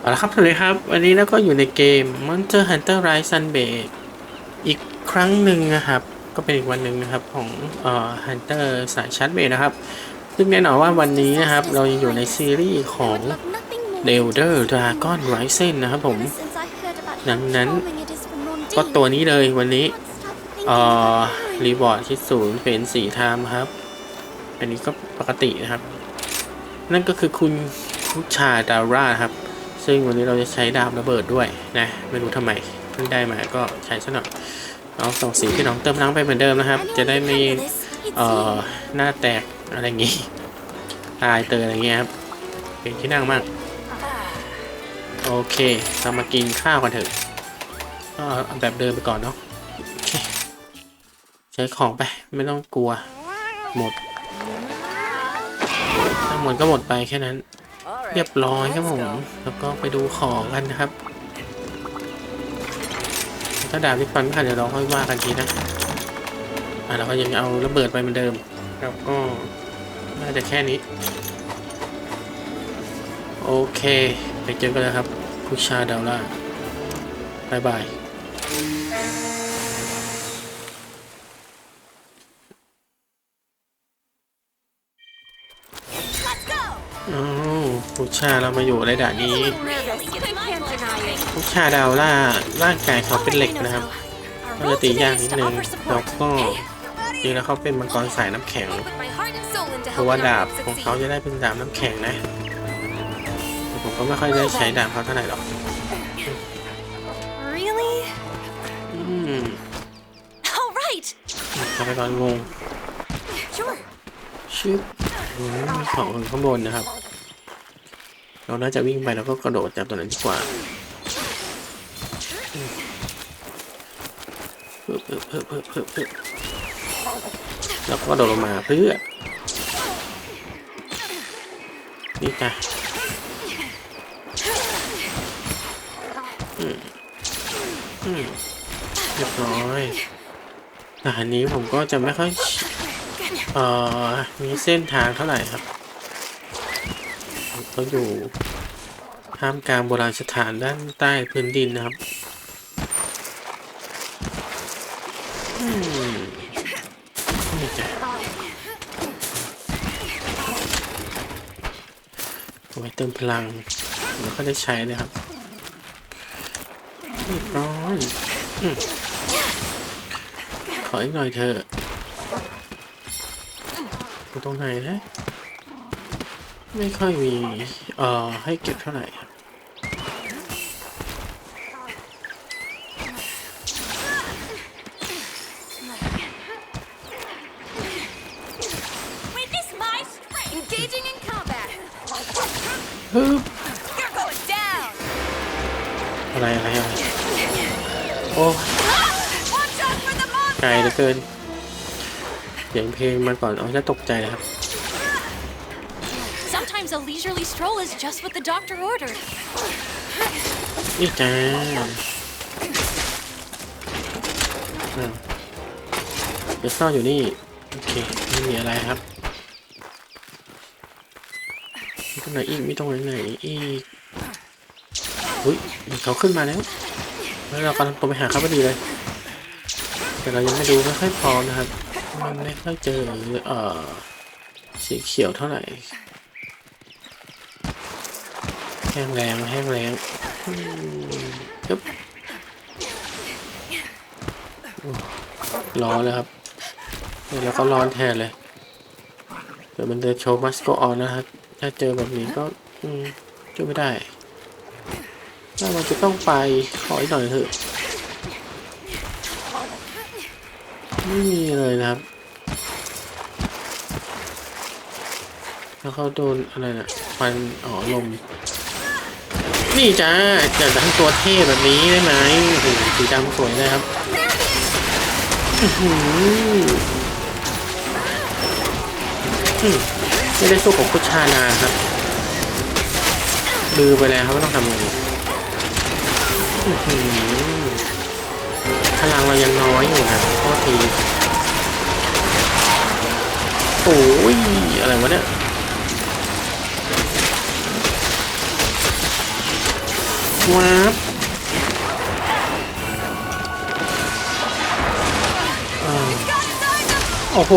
เอาละครับสวัสดีครับ วันนี้เราก็อยู่ในเกม Monster Hunter Rise Sunbreak อีกครั้งหนึ่งนะครับ ก็เป็นอีกวันหนึ่งนะครับของเอ่อ Hunter สายชัดเบนะครับ ซึ่งแน่นอนว่าวันนี้นะครับ เรายังอยู่ในซีรีส์ของ The Elder Dragon Rising นะครับผม ดังนั้นก็ตัวนี้เลยวันนี้ เอ่อ รีบอร์ดที่ศูนย์เป็นสีไทม์ครับ อันนี้ก็ปกตินะครับ นั่นก็คือคุณคุชาดาร่าครับ ซึ่งวันนี้เราจะใช้ดาบระเบิดด้วยนะ ไม่รู้ทำไมเพิ่งได้มาก็ใช้ซะหน่อยเอาสองสีที่น้องเติมล้างไปเหมือนเดิมนะครับ จะได้ไม่เอ่อหน้าแตกอะไรอย่างงี้ ตายเตยอะไรเงี้ยครับเป็นที่นั่งมากโอเคเรามากินข้าวกันเถอะก็เอาแบบเดิมไปก่อนเนาะโอเคใช้ของไปไม่ต้องกลัวหมดถ้าหมดก็หมดไปแค่นั้น เรียบร้อยครับผม แล้วก็ไปดูของกันนะครับ ถ้าดาบที่ฟันไม่ขาดเดี๋ยวเราค่อยว่ากันทีนะ อะเราก็ยังเอาระเบิดไปเหมือนเดิม แล้วก็น่าจะแค่นี้ โอเค ไปเจอกันเลยครับ คุชาดาวล่าบายบาย ชาเรามาอยู่ในด่านนี้คุชาดาวล่าร่างกายเขาเป็นเหล็กนะครับก็จะตียากนิดนึงแล้วก็จริงแล้วเขาเป็นมังกรสายน้ำแข็งเพราะว่าดาบของเขาจะได้เป็นดาบน้ำแข็งนะแต่ผมก็ไม่ค่อยได้ใช้ดาบเขาเท่าไหร่หรอก Really? อืม All right. จะไปก่อนงง Sure. ชื่ออืมมีของอยู่ข้างบนนะครับ เราน่าจะวิ่งไปแล้วก็กระโดดจากตัวนั้นดีกว่าเพิ่มเพิ่มเพิ่มเพิ่มเพิ่มเพิ่มแล้วก็กระโดดลงมาเพื่อ นี่จ้ะอืมอืมเรียบร้อยแต่อันนี้ผมก็จะไม่ค่อย เอ่อ มีเส้นทางเท่าไหร่ครับ เขาอยู่ท่ามกลางโบราณสถานด้านใต้พื้นดินนะครับนี่จ้ะไว้เติมพลัง แล้วก็ได้ใช้เลยครับเรียบร้อยอืมขออีกหน่อยเถอะอยู่ตรงไหนนะ ไม่ค่อยมี เอ่อ ให้เก็บเท่าไหร่ครับ Witness my strength. Engaging in combat. ฮึบ You're going down. อะไรอะไรอะไรโอ้ Watch out for the monster. ไกลเหลือเกินเสียงเพลงมาก่อนอ๋อจะตกใจเลยครับ Sometimes a leisurely stroll is just what the doctor ordered. นี่จ้าเดี๋ยวซ่อนอยู่นี่ โอเค ไม่มีอะไรครับมีตรงไหนอีกมีตรงไหนไหนอีกอุ้ยเขาขึ้นมาแล้ว แล้วเรากำลังไปหาเขาพอดีเลย แต่เรายังไม่ดูไม่ค่อยพร้อมนะครับ มันไม่ค่อยเจอเออสีเขียวเท่าไหร่ แห้งแรงแห้งแรงปึ๊บร้อนเลยครับเดี๋ยวก็ร้อนแทนเลยเดี๋ยวมันจะโชว์มัสโกออนนะครับ ถ้าเจอแบบนี้ก็ช่วยไม่ได้ถ้ามันจะต้องไปขออีกหน่อยเถอะไม่มีเลยนะครับ แล้วเขาโดนอะไรนะฟันอ๋อลม นี่จ้าจะทั้งตัวเท่แบบนี้ได้ไหมสีดำสวยนะครับหืออืมไม่ได้สู้กับพุชานาครับลืมไปแล้วครับว่าต้องทำยังไงพลังเรายังน้อยอยู่นะโทษทีโอ้ยอะไรวะเนี่ย วาบโอ้โห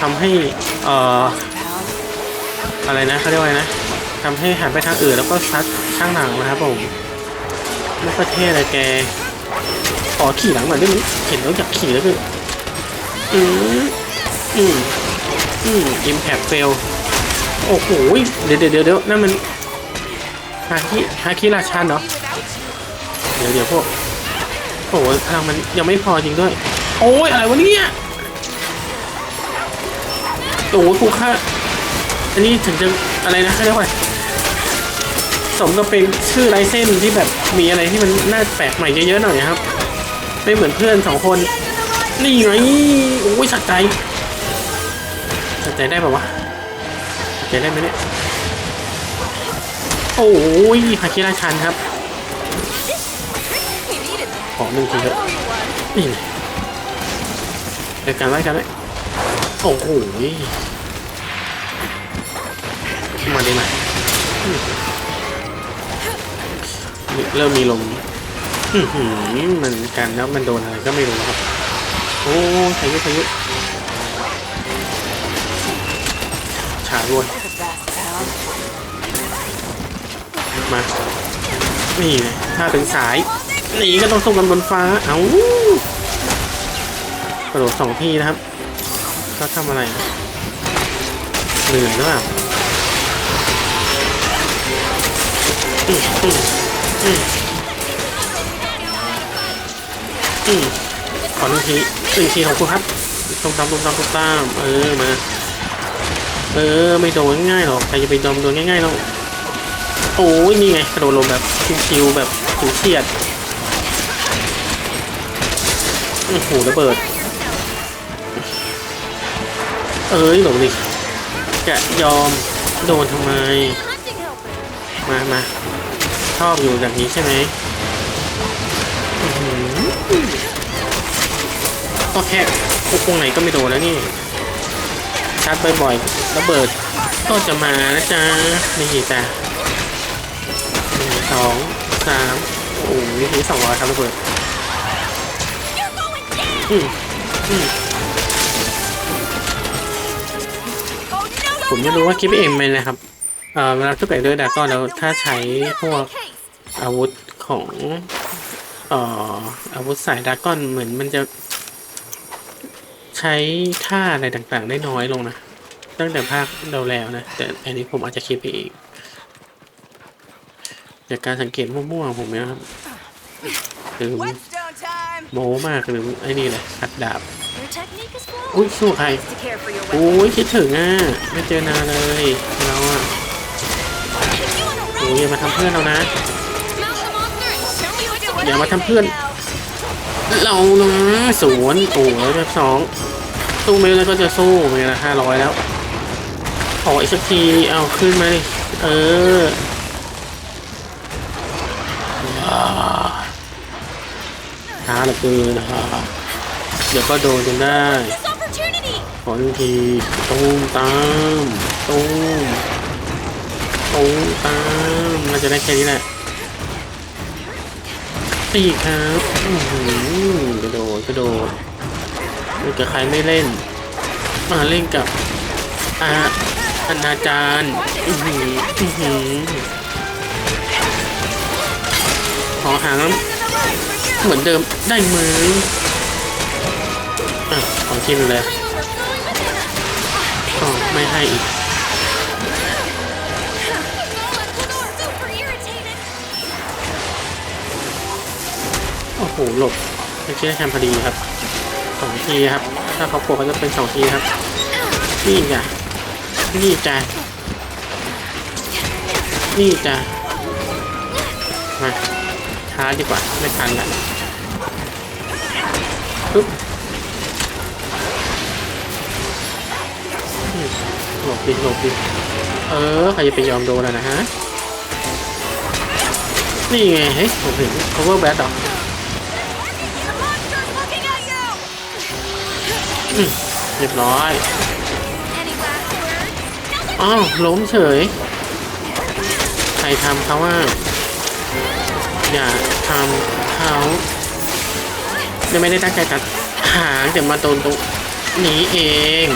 ทำให้เอ่ออะไรนะเขาเรียกว่าไงนะทำให้หันไปทางอื่นแล้วก็ซัดข้างหลังนะครับผมไม่ประเทศอะไรแกขอขี่หลังหน่อยได้ไหมเห็นแล้วอยากขี่แล้วคืออืมอืมอืมอิมแพคเฟลโอ้โหเดี๋ยวเดี๋ยวเดี๋ยวนั่นมัน ฮาคิฮาคิราชันเหรอเดี๋ยวเดี๋ยวพวกโอ้โหพลังมันยังไม่พอจริงด้วย โอ้ยอะไรวะเนี่ยโอ้โหกูค่าอันนี้ถึงจะอะไรนะเรียกว่าสมกับเป็นชื่อไรเส้นที่แบบมีอะไรที่มันน่าแปลกใหม่เยอะๆหน่อยครับ ไม่เหมือนเพื่อนสองคน นี่ไงโอ้ยสัดใจสัดใจได้ป่าวะสัดใจได้ไหมเนี่ย โอ้ยฮาคิราชันครับ ขอหนึ่งทีเถอะนี่ไงเดี๋ยวการไล่กันเลยโอ้โหมาไดีไหมเริ่มมีลมมันกันแล้วมันโดนอะไรก็ไม่รู้ครับ โอ้พายุพายุฉาดวน มา นี่ถ้าเป็นสายหนีก็ต้องส่งกันบนฟ้า เอ้ากระโดดสองทีนะครับเขาทำอะไร เหนื่อยหรือเปล่าอืมอืมอืมอืมขอหนึ่งทีหนึ่งทีของคุณครับตรงตามตรงตามตรงตาม เออ มา เออ ไม่โดนง่ายๆหรอก ใครจะไปโดนโดนง่ายๆหรอก โอ้ยนี่ไงกระโดดลงแบบชิวๆแบบฉิวเฉียดโอ้โหระเบิด เอ้ยหลงดิจะยอมโดนทำไม มามาชอบอยู่อย่างนี้ใช่ไหมก็แค่พวกตรงไหนก็ไม่โดนแล้วนี่ชาร์จบ่อยๆระเบิดก็จะมานะจ๊ะนี่จ้ะ สองสามโอ้โหนี่ถึงสองร้อยครับระเบิด You're going down. อืมอืม Oh no, ผมไม่รู้ว่าคลิปเอ็มไหมนะครับ เอ่อเวลาทุกแบบด้วยดาก็แล้วถ้าใช้พวก Make haste. อาวุธของเอ่ออาวุธสายดราก้อนเหมือนมันจะ ใช้ท่าอะไรต่างๆ ได้น้อยลงนะ ตั้งแต่ภาคเราแล้วนะ แต่อันนี้ผมอาจจะคิดไปเอง จากการสังเกตมั่วๆของผมนะครับหรือ Whetstone time. โม้มากหรือไอ้นี่เลยขัดดาบ Your technique is อุ้ย flawless. สู้ใคร To care for your โอ้ยคิดถึงอะไม่เจอนานเลยเราอะ weapon. โอ้ยอย่ามาทำเพื่อนเรานะ Mount the monster and show me what you're อย่ามาทำเพื่อน now. เรานะสวนโอ้ยแบบสองสู้ไม่แล้วก็จะสู้ไปละห้าร้อยแล้วขออีกสักทีเอาขึ้นมาดิเออว้า ช้าเหลือเกินนะครับเดี๋ยวก็โดนจนได้ This opportunity. ขอหนึ่งทีตูมตามตูมตูมตามน่าจะได้แค่นี้แหละตีครับอื้อหือกระโดดกระโดดเล่นกับใครไม่เล่น มาเล่นกับอาอนาจารย์อื้อหืออื้อหือข อหางเหมือนเดิมได้ไหมอะขอชิมเลย Time ก็ over. ไม่ให้อีกโอ้โหหลบไม่ใช่แคมพอดีครับสองทีครับ ถ้าเขาโกรธก็จะเป็นสองทีครับ นี่จ้ะนี่จ้ะนี่จ้ะมา ช้าดีกว่า ไม่ทันละปึ๊บหลบดิหลบดิเออ ใครจะไปยอมโดนอะนะฮะ นี่ไง เฮ้ย ผมเห็น cover bat หรอ The monster's looking at you. อืมเรียบร้อยอ้าวล้มเฉย ใครทำเขาว่า อย่าทำเขายังไม่ได้ตั้งใจตัดหางแต่มาโดนตรงนี้เอง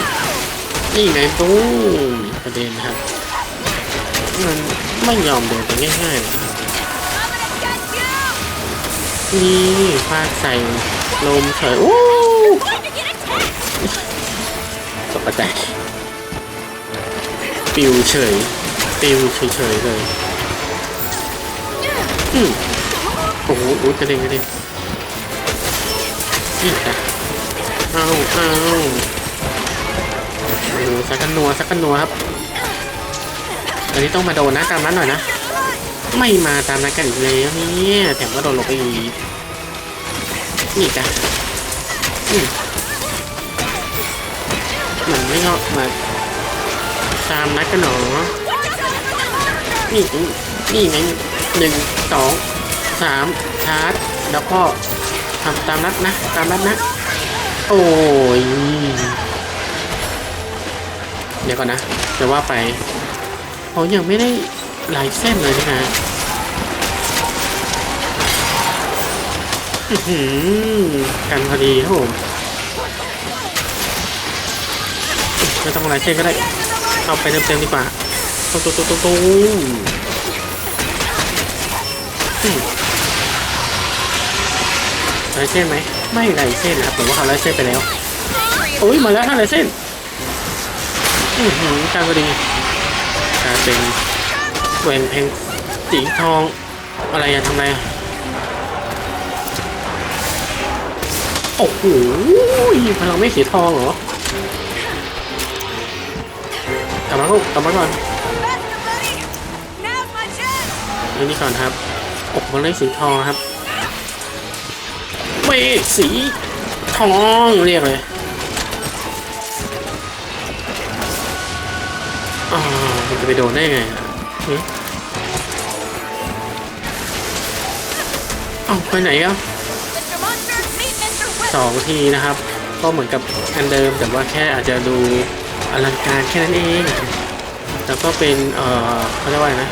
นี่ไงตู้ประเด็นครับมันไม่ยอมโดนไปง่ายๆเลย I'm gonna get you! นี่ฟาดใส่ลมเฉยโอ้ตกใจปิวเฉยปิวเฉยๆเลยอืม โอ้โหอุ๊ยกระเด็นกระเด็นนี่จ้ะเอาเอาโอ้โหสักกันนัวสักกันนัวครับ อันนี้ต้องมาโดนนะตามนั้นหน่อยนะ ไม่มาตามนัดกันอีกแล้วเนี่ยแถมก็โดนลงไปอีกนี่จ้ะอืมมันไม่ยอมมาตามนัดกันหรอนี่นี่ไงหนึ่งสอง สามชาร์จ แล้วก็ทำตามนัดนะ ตามนัดนะ โอ้ย เดี๋ยวก่อนนะจะว่าไปเขายังไม่ได้ลายเส้นเลยนะอื้อหือกันพอดีครับผมไม่ต้องลายเส้นก็ได้ เอาไปเต็มๆดีกว่าตุ้มตุ้มตุ้มตุ้มตุ้ มอืมลายเส้นไหมไม่ลายเส้นนะครับผมว่าเขาลายเส้นไปแล้วโอ้ยมาแล้วห้าลายเส้นอือหือการพอดีกลายเป็นแหวนแห่งสีทองอะไรอะทำไรอะโอ้โหพลังไม่สีทองเหรอกลับมาก่อนกลับมาก่อน Faster, buddy! Now's my chance! เรื่องนี้ก่อนครับอกมันเลยสีทองครับ เวทสีทองเรียกเลยอ่ามันจะไปโดนได้ไงเอ้าไปไหนอะสองทีนะครับ ก็เหมือนกับอันเดิมแต่ว่าแค่อาจจะดูอลังการแค่นั้นเองแล้วก็เป็น เอ่อเขาเรียกว่าไรนะ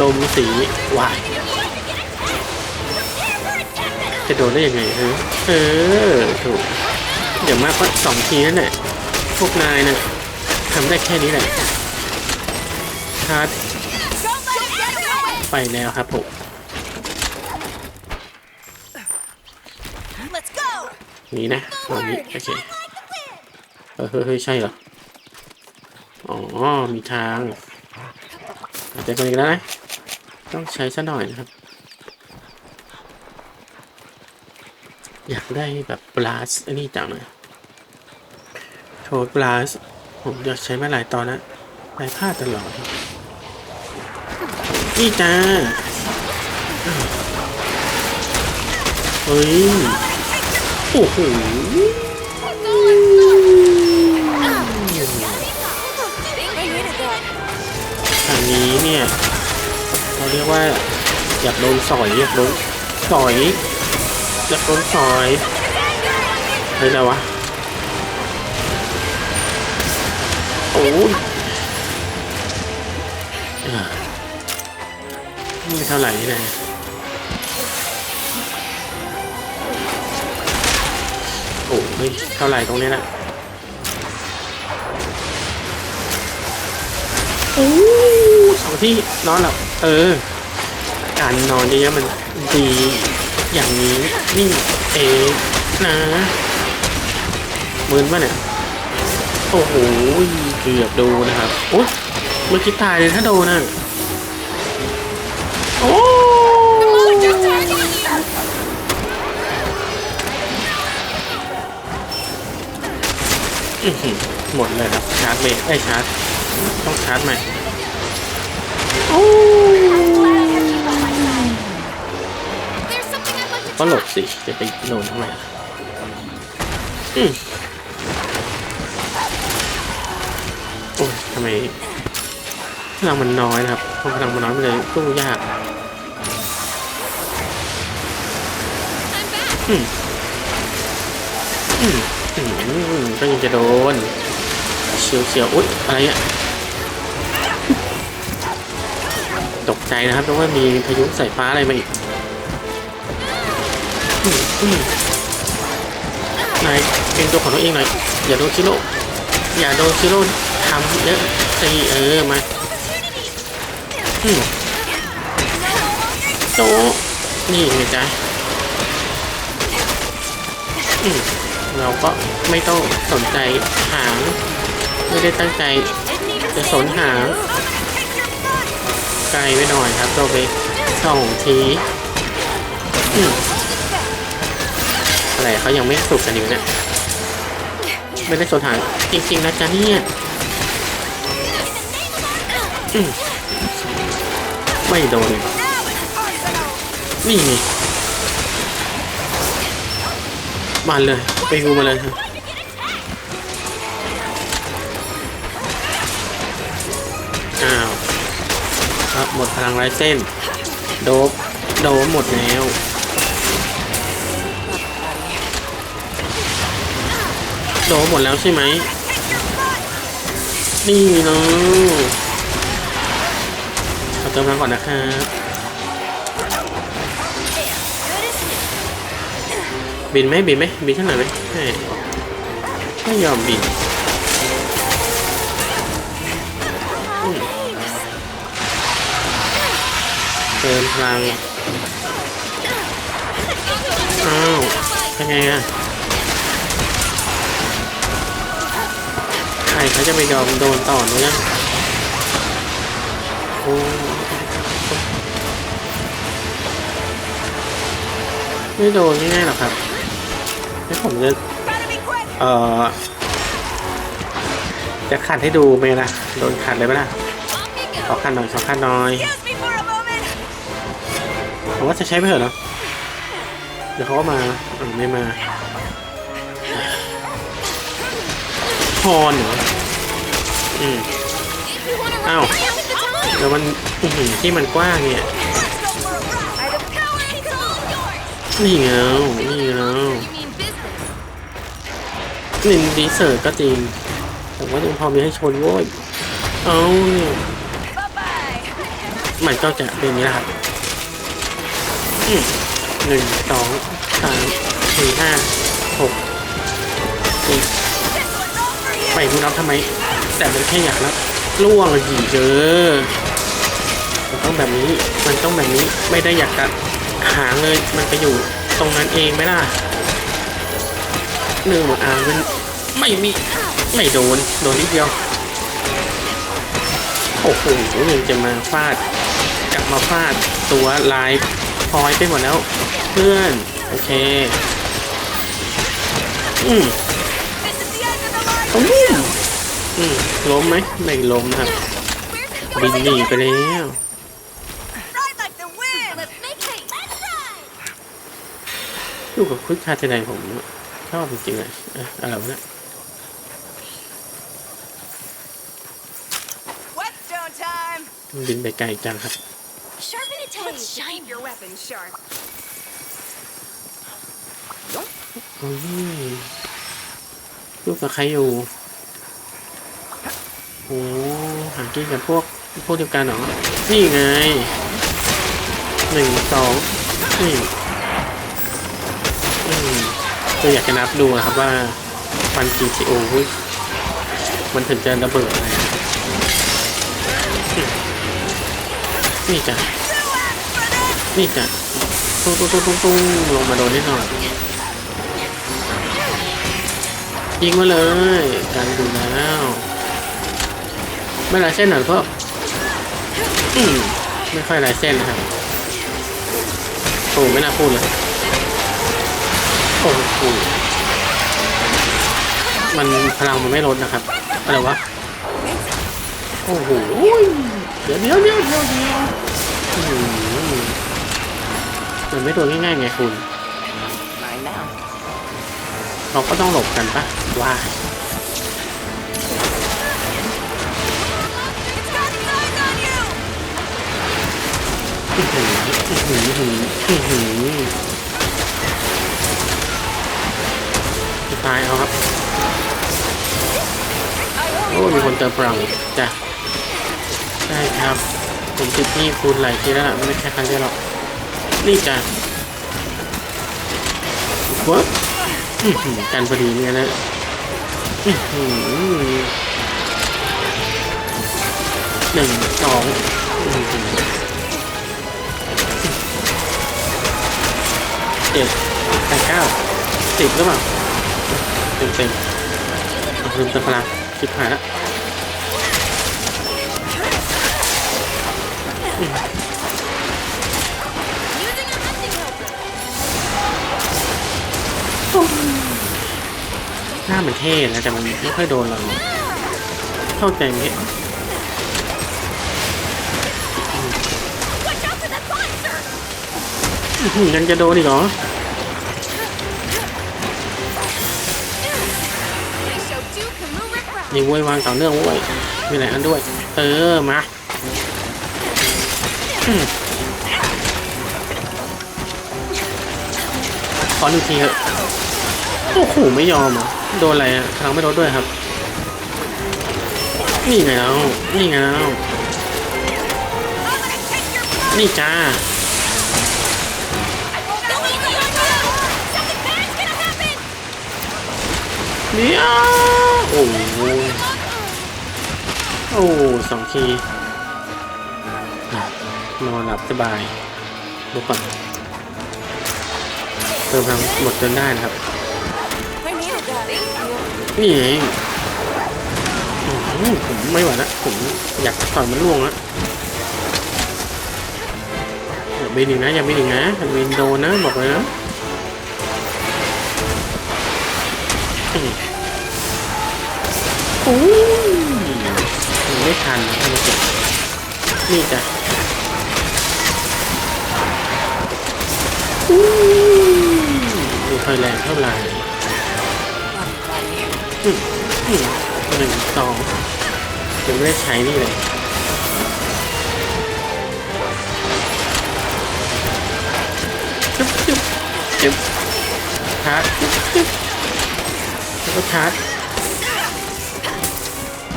ลมสีวาย จะโดนได้ยังไงเออเออถูกอย่างมากก็สองทีนั่นแหละพวกนายน่ะทำได้แค่นี้แหละชาร์จ Don't let him get away! ไปแล้วครับผม Let's go! นี้นะตอนนี้โอเค Like the wind! เออเฮ้ยเฮ้ยใช่เหรอ อ๋อ มีทางอาจจะคนอีกแล้วนะต้องใช้ซะหน่อยนะครับ อยากได้แบบบลัสอันนี้จังเลยโทษบลัสผมอยากใช้มาหลายตอนแล้วไปพลาดตลอด นี่จ้าเฮ้ย โอ้โหทางนี้เนี่ย เราเรียกว่า อยากโดนสอย อยากโดนสอย อยากโดนสอยอะไรวะ โอ้ยไม่เท่าไหร่นี่นะโอ้ไม่เท่าไหร่ตรงนี้แหละโอ้สองที่นอนหลับเออ การนอนเยอะๆมันดี อย่างนี้นี่เองนะมืนป่ะเนี่ย โอ้โหเกือบโดนนะครับโอ้ยเมื่อกี้ตายเลยถ้าโดนน่ะโอ้ Just target you! อื้อหือหมดเลยครับชาร์จเบรกไอ้ชาร์จต้องชาร์จใหม่โอ้ ก็หลบสิ จะไปโดนทำไมอืมโอ้ยทำไมพลังมันน้อยนะครับพลังมันน้อยมันเลยสู้ยากอืมอืมอืมก็ยังจะโดนเชียวเชียวอุ๊ยอะไรอะตกใจนะครับเพราะว่ามีพายุสายฟ้าอะไรมาอีก นายเป็นตัวของตัวเองหน่อย อย่าโดนชิโร่อย่าโดนชิโร่ทำเยอะตีเออมาอืมโตนี่ไงจ๊ะอืมเราก็ไม่ต้องสนใจหางไม่ได้ตั้งใจจะสนหางไกลไปหน่อยครับโตไปสองที อะไรเขายังไม่สุกกันอยู่เนี่ยไม่ได้สนหางจริงๆนะจ๊ะเนี่ยไม่โดนนี่ไงมาเลย ไปดูมาเลยครับอ้าวครับหมดพลังไรเส้น โดบโดบหมดแล้ว โดหมดแล้วใช่ไหม นี่เนาะขอเติมพลังก่อนนะครับบินไหมบินไหมบินข้างหน่อยไหมไม่ยอมบินเติมพลังอ้าวเป็นไงอะ รเขาจะไปยอมโดนต่อเนี่ยโอ้ไม่โดนง่ายๆหรอกครับให้ผมจะเอ่อจะขัดให้ดูไหมล่ะ โดนขัดเลยไหมล่ะขอขัดหน่อยขอขัดหน่อยผมว่าจะใช้ไปเถอะเนาะเดี๋ยวเขาก็มาอ่าไม่มา พรเหรออืมอ้าวแล้วมันหือที่มันกว้างเนี่ยนี่เงานี่เงานินดีเซอร์ก็จริงแต่ว่ายังพอมีให้ชนโว้ยเอาเนี่ยมันก็จะเป็นอย่างนี้แหละครับอืมหนึ่งสองสามสี่ห้า ไปมึงรับทำไม แต่มันแค่อยากรับล่วงเลยเจอมันต้องแบบนี้ มันต้องแบบนี้ ไม่ได้อยากจะหางเลย มันไปอยู่ตรงนั้นเองไหมล่ะหนึ่งหมดอ่างมันไม่มี ไม่โดน โดนนิดเดียว โอ้โหยังจะมาฟาดกลับมาฟาดตัวลายพอยไปหมดแล้ว เพื่อน โอเค อืม อืมอืมล้มไหมไม่ล้มนะครับบินหนีไปแล้ว Let's make haste. Let's ride. อยู่กับคุณชาติไหนผมชอบจริงๆเลยเอ๊ะอะไรวะเนี่ย Whetstone time! มันบินไปไกลจังครับ Sharpen it tight. Let's keep your weapon sharp. โอ้ย ลูกกับใครอยู่โอ้หากินกับพวกพวกเดียวกันเหรอ นี่ไงหนึ่งสองนี่อืมก็อยากจะนับดูนะครับว่าฟัน GTO มันถึงจะระเบิดอะไรอะอืมนี่จ้ะนี่จ้ะตุ้งตุ้งตุ้งตุ้งลงมาโดนนิดหน่อย ยิงมาเลยการดูแล้วไม่หลายเส้นหน่อยก็อืมไม่ค่อยหลายเส้นนะครับโอ้ไม่น่าพูดเลยโอ้โหมันพลังมันไม่ลดนะครับอะไรวะโอ้โหเดี๋ยวเดี๋ยวเดี๋ยวเดี๋ยวเดี๋ยวมันไม่โดนง่ายๆไงคุณ เราก็ต้องหลบกันปะว่าอื้อหืออื้อหืออื้อหืออื้อหือสุดท้ายเอาครับ โอ้ มีคนเติมพลังจ้ะใช่ครับ ผมติดหนี่คุณหลายทีแล้วล่ะไม่ได้แค่ครั้งเดียวหรอก นี่จ้ะวบอื้อหือ กันพอดีเนี่ยนะหนึ่งสองเจ็ดแปดเก้าสิบหรือเปล่าเต็มเต็มเอาลืมติมพลังชิบหายละ หน้ามันเท่นะแต่มันไม่ค่อยโดนเราเข้าใจไหม Watch out for that monster. อื้อหือยังจะโดนอีกเหรอนี่ว้ยวางต่อเนื่องโว้ยมีหลายอันด้วย เออ มาขอหนึ่งทีเถอะโอ้โหไม่ยอมอะ โดนอะไรอะพลังไม่ลดด้วยครับ นี่ไงแล้วนี่ไงแล้วนี่จ้าเดี๋ยโอ้โหโอ้สองทีนอนหลับสบายดูก่อนเติมพลังหมดจนได้นะครับ นี่เองอื้อหือผมไม่ไหวละผมอยากต่อยมันล่วงละอย่าบินอีกนะอย่าบินอีกนะอย่าบินโดนนะบอกเลยนะโอ้ยไม่ทันทำไมเจ็บนี่จ้ะอู้ดูไฟแรงเท่าไหร่ หนึ่งสองยังไม่ได้ใช้นี่เลยจุ๊บจุ๊บจุ๊บชาร์จจุ๊บจุ๊บแล้วก็ชาร์จ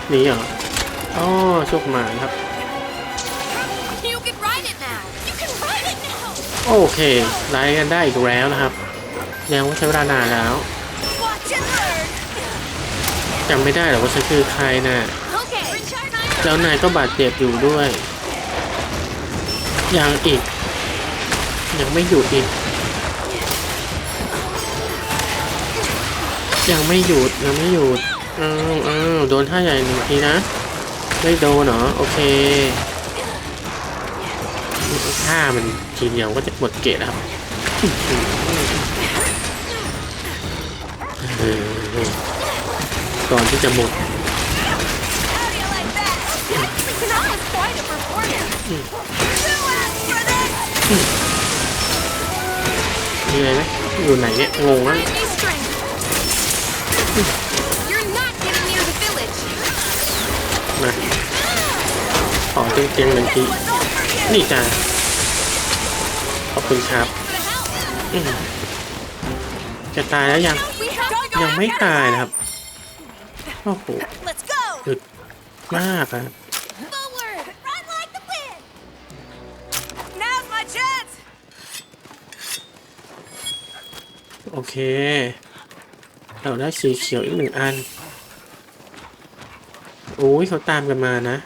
หนีเหรออ๋อโชคหมาครับ โอเคไลฟ์กันได้อีกแล้วนะครับ ยังว่ใช้เวลานานแล้ว จำไม่ได้หรอกว่าฉันคือใครน่ะ Okay. Recharge. แล้วนายก็บาดเจ็บอยู่ด้วย ยังอีก ยังไม่หยุดอีก ยังไม่หยุดยังไม่หยุดอ้าวอ้าวโดนท่าใหญ่หนึ่งทีนะ ไม่โดนเหรอโอเคท่ามันทีเดียวก็จะหมดเกตครับเออ ก่อนที่จะหมดมีอะไรไหมอยู่ไหนเนี่ย งงแล้วมาต่อเตียงๆหนึ่งทีนี่จ้าขอบคุณครับจะตายแล้วยัง ยังไม่ตายนะครับ โอ้โห Let's go. อึดมากอะ Forward. Run like the wind. Now's my chance. โอเค เราได้สีเขียวอีกหนึ่งอัน โอ้ยเขาตามกันมานะ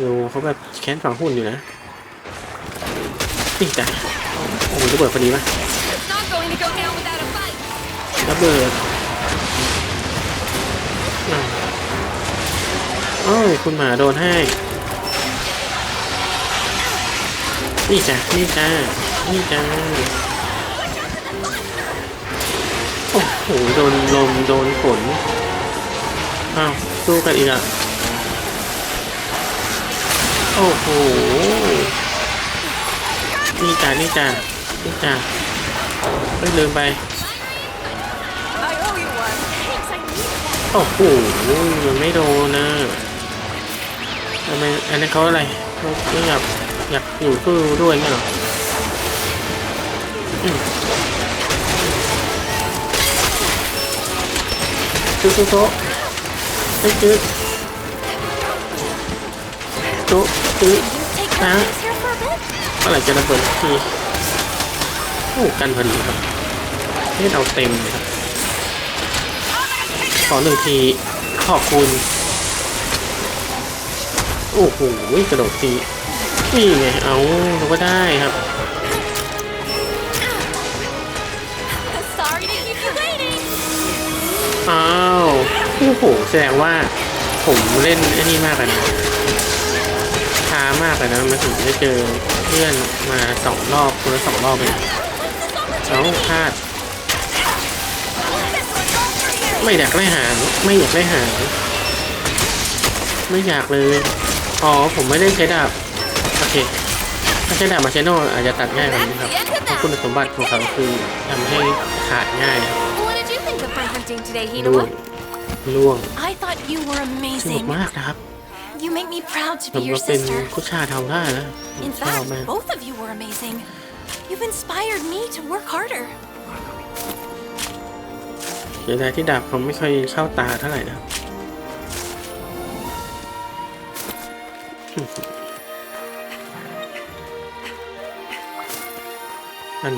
ดูเขาแบบแค้นฝังหุ่นอยู่นะ นี่จ้ะโอ้โหระเบิดพอดีปะ It's not going to go down without a fight. ระเบิดอ้าว โอ้ยคุณหมาโดนให้ นี่จ้ะนี่จ้ะนี่จ้ะโอ้โหโดนลมโดนฝนอ้าวสู้กันอีกอะ โอ้โห นี่จ้ะนี่จ้ะนี่จ้ะเอ้ยลืมไป I owe you one. Thanks, I needed that. โอ้โหมันไม่โดนนะ ทำไมอันนี้นเขาอะไรเขาเขาอยากอยากอยู่สู้ด้วยเงี้ยเหรออืมจุ๊จุ๊โต๊ะเฮ้ยจุ๊โต๊ะจุ๊ Take Huh? care of this here for a bit. เมื่อไหร่จะระเบิดสักทีโอ้กันพอดีครับเล่นเอาเต็มเลยครับขอหนึ่งทีขอบคุณ โอ้โหกระโดดทีนี่ไงเอาเราก็ได้ครับ Sorry to keep you waiting. อ้าวโอ้โหแสดงว่าผมเล่นไอ้นี่มากเลยนะช้ามากเลยนะมาถึงได้เจอเพื่อนมาสองรอบคนละสองรอบเลยนะเอาพลาด ไม่อยากได้หางไม่อยากได้หางไม่อยากเลย อ๋อ ผมไม่ได้ใช้ดาบ โอเค ถ้าใช้ดาบมาใช้โน่อาจจะตัดง่ายกว่านี้ครับเพราะคุณสมบัติของเขาคือทำให้ขาดง่าย What did you think of my hunting today, ล่วง Hinawa? ล่วง I thought you were สนุก amazing. มากนะครับ You make me proud to ผม be your ก็เป็น sister. ผู้ชายทำได้นะผม In ชอบ fact, มาก both of you were amazing. You've inspired me to work harder. เสียดายที่ดาบผมไม่ค่อยเข้าตาเท่าไหร่นะ อา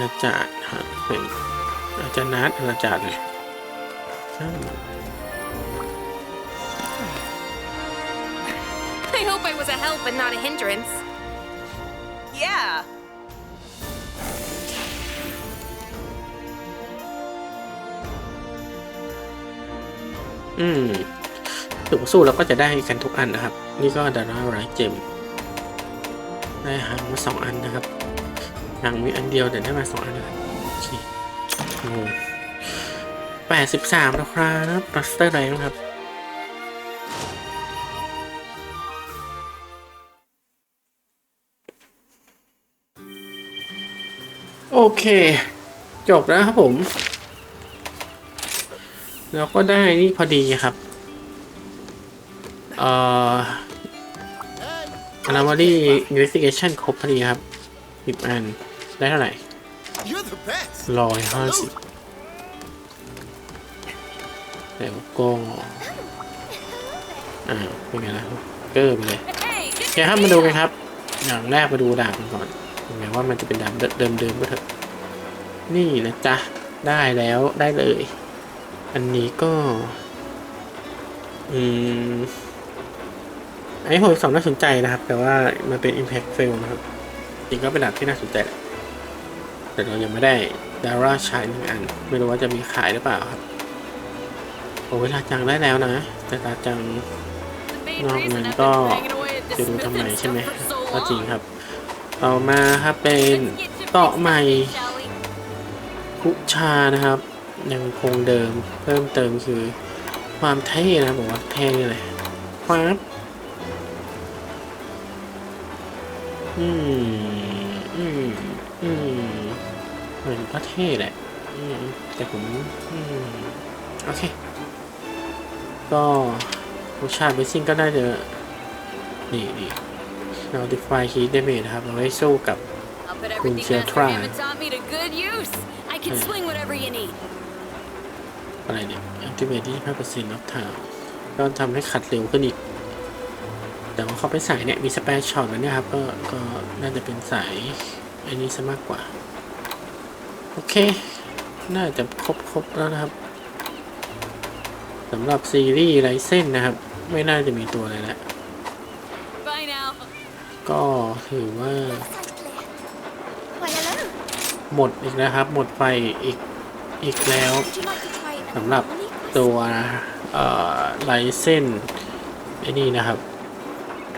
ณาจักรฮะเป็นอาจารย์นัดอาณาจักรเลยใช่ I hope I was a help and not a hindrance. Yeah. อืมถือว่าสู้แล้วก็จะได้กันทุกอันนะครับ นี่ก็ดาราไรเจมได้หางมาสองอันนะครับหางมีอันเดียวแต่ได้มาสองอันนะครับโอเคแปดสิบสามแล้วครับบัสเตอร์แรงครับโอเค จบแล้วครับผม แล้วก็ได้นี่พอดีครับ เอ่อ Anomaly Investigation ครบพอดีครับสิบอัน ได้เท่าไหร่ You're the best. ร้อยห้าสิบแล้วก็อ่าเป็นไงล่ะเกอร์ไปเลย Hey, โอเคครับมาดูกันครับ อย่างแรกมาดูดาบกันก่อนถึงแม้ว่ามันจะเป็นดาบเดิมๆก็เถอะ นี่นะจ๊ะ ได้แล้วได้เลย อันนี้ก็ อืม อันนี้ผมสองน่าสนใจนะครับ แต่ว่ามันเป็น Impact Fail นะครับ จริงก็เป็นดาบที่น่าสนใจแหละแต่เรายังไม่ได้ดาราชายหนึ่งอัน ไม่รู้ว่าจะมีขายหรือเปล่าครับโอ้เวลาจังได้แล้วนะ แต่ลาจัง the main No, reason man, I've been ก็จะดูทำไมใช่ไหมก็จริงครับ ต่อมาครับเป็นเกาะใหม่ business, shall we? คุชานะครับ ยังคงเดิมเพิ่มเติมคือความเท่นะบอกว่าเท่เลยครับ อืมอืมอืมเหมือนก็เท่แหละอืมแต่ผมอืมโอเค ก็คุชาเบสซิ่งก็น่าจะนี่นี่ notify heat damage นะครับ เราได้สู้กับ I'll put Queen everything Master Try. Hammond taught me to good use. I can Hmm. swing whatever you need. อะไรเนี่ย activate 25% of time ก็ทำให้ขัดเร็วขึ้นอีก แต่ว่าเขาไปสายเนี่ยมีสเปซช็อตแล้วเนี่ยครับ ก็ก็น่าจะเป็นสายอันนี้ซะมากกว่า โอเค น่าจะครบครบแล้วนะครับสำหรับซีรีส์ไรเส้นนะครับ ไม่น่าจะมีตัวอะไรแล้ว Bye now. ก็ถือว่า Why, hello. หมดอีกแล้วครับ หมดไปอีกอีกแล้ว Would you like to try an สำหรับ anomaly quest? ตัวเอ่อไลเส้นไอ้นี่นะครับ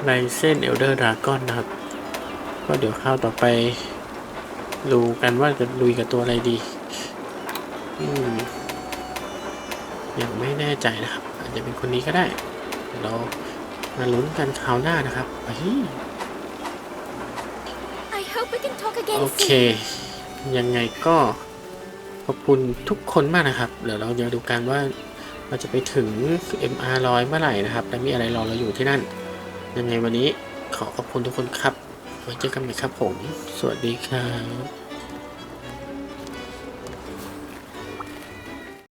ไลเส้นเอลเดอร์ดราก้อนนะครับ ก็เดี๋ยวข้าวต่อไปดูกันว่าจะลุยกับตัวอะไรดี อืมยังไม่แน่ใจนะครับ อาจจะเป็นคนนี้ก็ได้เดี๋ยวเรามาลุ้นกันคราวหน้านะครับเฮ้ย I hope we can talk again โอเค soon. ยังไงก็ขอบคุณทุกคนมากนะครับ เดี๋ยวเราจะดูกันว่าเราจะไปถึง MR ร้อยเมื่อไหร่นะครับ และมีอะไรรอเราอยู่ที่นั่น ยังไงวันนี้ขอขอบคุณทุกคนครับ ไว้เจอกันใหม่ครับผม สวัสดีครับ